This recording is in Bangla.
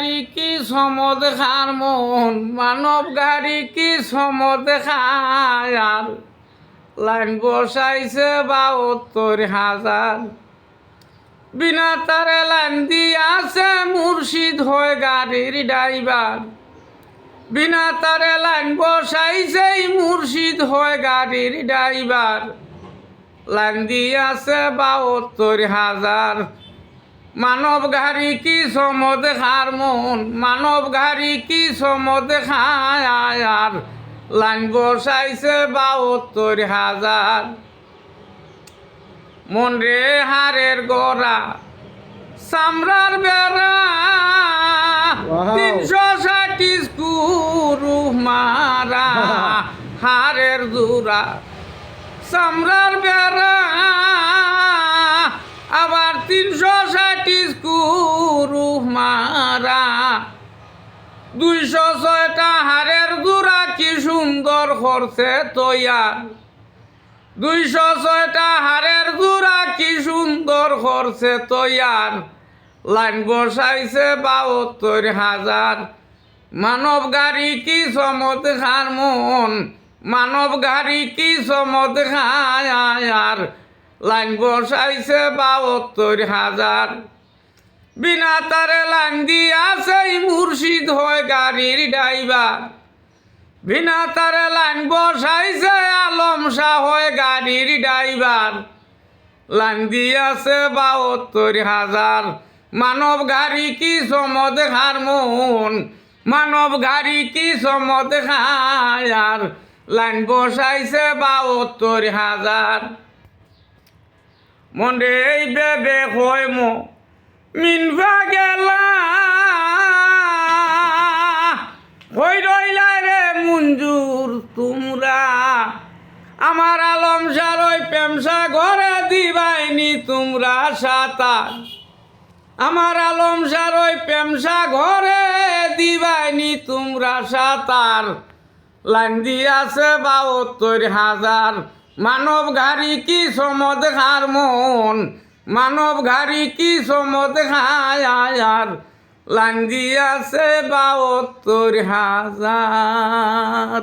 গাড়ি কি সমদ খার মন? মানব গাড়ি কি সমদ খায়? লাইন বসাইছে বাহাত্তর হাজার। বিনা তারে লাইন দিয়াছে মুর্শিদ হয়ে গাড়ির ড্রাইভার। বিনা তারে লাইন বসাইছে মুর্শিদ হয়ে গাড়ির ড্রাইভার। লাইন দিয়াছে বাহাত্তর হাজার। মানব গাড়ি কি সমদ খার মন? মানব গাড়ি কি সমদ খায়? আর লাইন বসাইছে বাহাত্তর হাজার। মন রে হারের গড়া সামরার বেড়া. তিনশো ষাটি স্কুরু মারা হারের জোড়া সামরার বেড়া। দুইশো ছয়টা হারের জোড়া কি সুন্দর করছে তৈয়ার। দুইশো ছয়টা হারের জোড়া কি সুন্দর করছে তৈয়ার। লাইন বসাইছে বাহাত্তর হাজার। মানব গাড়ি কি সমত খার মন। মানব গাড়ি কি খায় আর লাইন বসাইছে বাহাত্তর হাজার। বিনা তারে লাইন দিয়াছে মুর্শিদ হয় গাড়ির ড্রাইভার। বিনা তারে লাইন বসাইছে আলম শাহ হয় গাড়ির ড্রাইভার। লাইন দিয়াছে বাহাত্তর হাজার। মানব গাড়ি কি সমদ খার মন মানব গাড়ি কি সমদ খায় আর লাইন বসাইছে বাহাত্তর হাজার। মনে এই বেবে হয় মো মিনবা গেলা হই রইলা রে তোমরা। আমার আলম সারই পেমসা ঘরে দিবাইনি তোমরা সাতার। আমার আলম সারই পেমসা ঘরে দিবাইনি তোমরা সাতার। লাইন দিয়াছে বাহাত্তর হাজার। মানব গাড়ি কি সমদ খার মন? মানব ঘাড়ি কি সমত খায়? আর আছে বাহাত্তর হাজার।